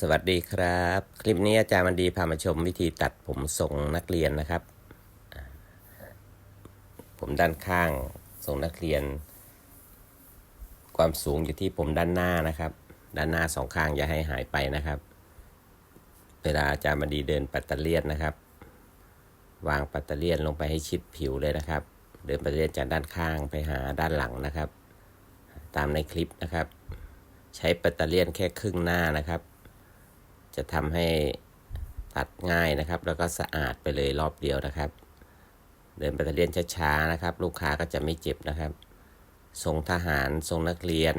สวัสดีครับ คลิปนี้อาจารย์มันดีพามาชมวิธีตัดผมทรงนักเรียนนะครับ ผมด้านข้างทรงนักเรียน ความสูงอยู่ที่ผมด้านหน้านะครับ ด้านหน้าสองข้างอย่าให้หายไปนะครับ เวลาอาจารย์มันดีเดินปัตเตอร์เลียนนะครับ วางปัตเตอร์เลียนลงไปให้ชิดผิวเลยนะครับ เดินปัตเตอร์เลียนจากด้านข้างไปหาด้านหลังนะครับ ตามในคลิปนะครับ ใช้ปัตเตอร์เลียนแค่ครึ่งหน้านะครับ จะทำให้ตัดง่ายนะครับ แล้วก็สะอาดไปเลยรอบเดียวนะครับ เดินไปเรียนช้าๆนะครับ ลูกค้าก็จะไม่เจ็บนะครับทรงทหารทรงนักเรียน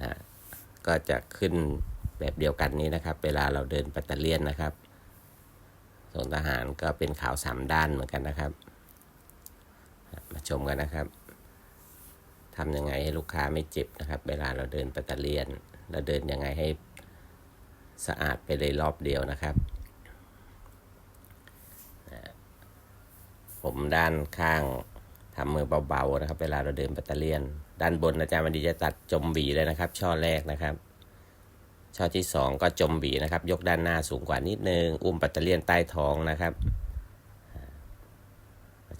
อ่าก็จะขึ้นแบบเดียวกันนี้นะครับ เวลาเราเดินปัตเตอร์เลียนนะครับทรงทหารก็เป็นขาวสามด้านเหมือนกันนะครับ มาชมกันนะครับทำยังไงให้ลูกค้าไม่เจ็บนะครับ เวลาเราเดินปัตเตอร์เลียน เราเดินยังไงให้ สะอาดไปเลยรอบเดียวนะครับ ผมด้านข้างทำมือเบาๆนะครับ เวลาเราเดินปัตเตอร์เลียน ด้านบนอาจารย์วันดีจะตัดจมบีเลยนะครับ ช่อแรกนะครับ ช่อที่สองก็จมบีนะครับ ยกด้านหน้าสูงกว่านิดนึง อุ้มปัตเตอร์เลียนใต้ท้องนะครับ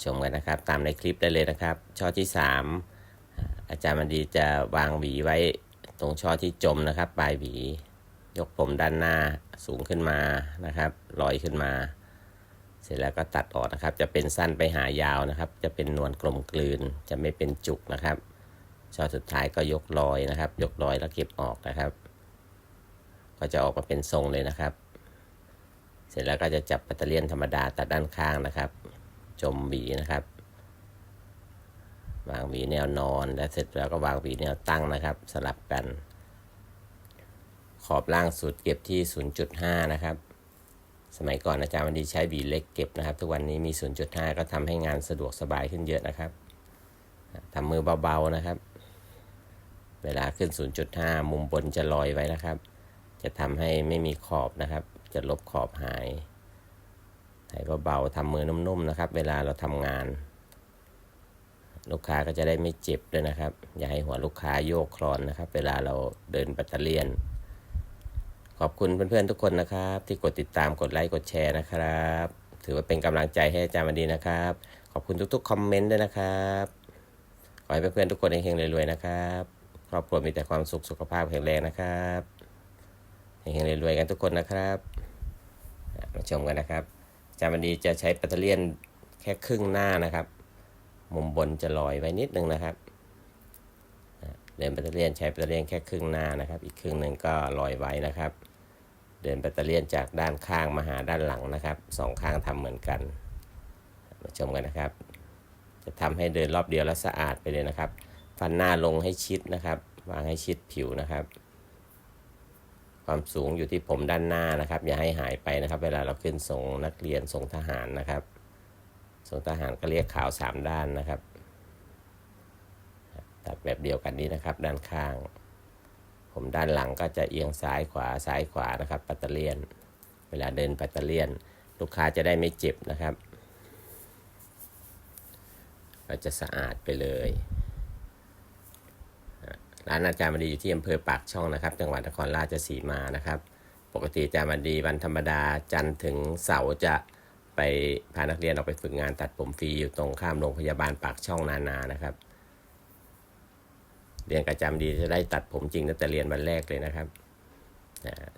ชมกันนะครับ ตามในคลิปได้เลยนะครับ ช่อที่สามอาอาจารย์วันดีจะวางหวีไว้ตรงช่อที่จมนะครับ ปลายหวี ยกผมด้านหน้าสูงขึ้นมานะครับลอยขึ้นมา เสร็จแล้วก็ตัดออกนะครับ จะเป็นสั้นไปหายาวนะครับ จะเป็นนวลกลมกลืน จะไม่เป็นจุกนะครับช่อสุดท้ายก็ยกรอยนะครับ ยกรอยแล้วเก็บออกนะครับ ก็จะออกมาเป็นทรงเลยนะครับ เสร็จแล้วก็จะจับปัตเตอร์เลียนธรรมดาตัดด้านข้างนะครับ จมหวีนะครับวางหวีแนวนอน และเสร็จแล้วก็วางหวีแนวตั้งนะครับ สลับกัน ขอบล่างสุดเก็บที่ 0.5 นะครับ สมัยก่อนอาจารย์วันดีใช้บีเล็กเก็บนะครับ ทุกวันนี้มี 0.5 ก็ทำให้งานสะดวกสบายขึ้นเยอะนะครับทำมือเบาๆนะครับ เวลาขึ้น 0.5 มุมบนจะลอยไว้นะครับ จะทำให้ไม่มีขอบนะครับ จะลบขอบหายให้เบาๆทำมือนุ่มๆนะครับ เวลาเราทำงาน ลูกค้าก็จะได้ไม่เจ็บด้วยนะครับ อย่าให้หัวลูกค้าโยกคลอนนะครับ เวลาเราเดินปัตเตเลียน ขอบคุณเพื่อนๆทุกคนนะครับ ที่กดติดตามกดไลค์กดแชร์นะครับ ถือว่าเป็นกำลังใจให้อาจารย์วันดีนะครับ ขอบคุณทุกๆคอมเมนต์ด้วยนะครับขอให้เพื่อนๆทุกคนเฮงๆรวยๆนะครับครอบครัวมีแต่ความสุขสุขภาพแข็งแรงนะครับเฮงๆรวยๆกันทุกคนนะครับมาชมกันนะครับอาจารย์วันดีจะใช้ปัตเตอร์เลียนแค่ครึ่งหน้านะครับ มุมบนจะลอยไว้นิดนึงนะครับ เดินปัตเตอร์เลียนใช้ปัตเตอร์เลียนแค่ครึ่งหน้านะครับ อีกครึ่งหนึ่งก็ลอยไว้นะครับ เดินปัตเตอร์เลียนจากด้านข้างมาหาด้านหลังนะครับสองข้างทำเหมือนกันมาชมกันนะครับ จะทำให้เดินรอบเดียวแล้วสะอาดไปเลยนะครับ ฟันหน้าลงให้ชิดนะครับ วางให้ชิดผิวนะครับ ความสูงอยู่ที่ผมด้านหน้านะครับ อย่าให้หายไปนะครับ เวลาเราขึ้นทรงนักเรียนทรงทหารนะครับทรงทหารก็เรียกขาวสามด้านนะครับ แบบเดียวกันนี้นะครับ ด้านข้าง ผมด้านหลังก็จะเอียงซ้ายขวาซ้ายขวานะครับปัตเตอร์เลียน เวลาเดินปัตเตอร์เลียน ลูกค้าจะได้ไม่เจ็บนะครับก็จะสะอาดไปเลยร้านอาจารย์มดีอยู่ที่อำเภอปากช่องนะครับ จังหวัดนครราชสีมานะครับ ปกติอาจารย์มดีวันธรรมดาจันทร์ถึงเสาร์จะไปพานักเรียนออกไปฝึกงานตัดผมฟรีอยู่ตรงข้ามโรงพยาบาลปากช่องนานานะครับ เรียนประจำดีจะได้ตัดผมจริงตั้งแต่เรียนวันแรกเลยนะครับ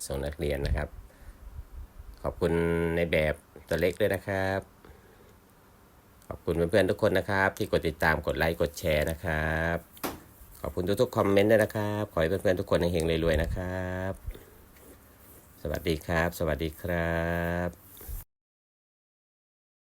ส่งนักเรียนนะครับ ขอบคุณในแบบตัวเล็กด้วยนะครับ ขอบคุณเพื่อนๆทุกคนนะครับ ที่กดติดตามกดไลค์กดแชร์นะครับ ขอบคุณทุกๆคอมเมนต์ด้วยนะครับ ขอให้เพื่อนๆทุกคนเฮงๆรวยๆนะครับ สวัสดีครับ สวัสดีครับ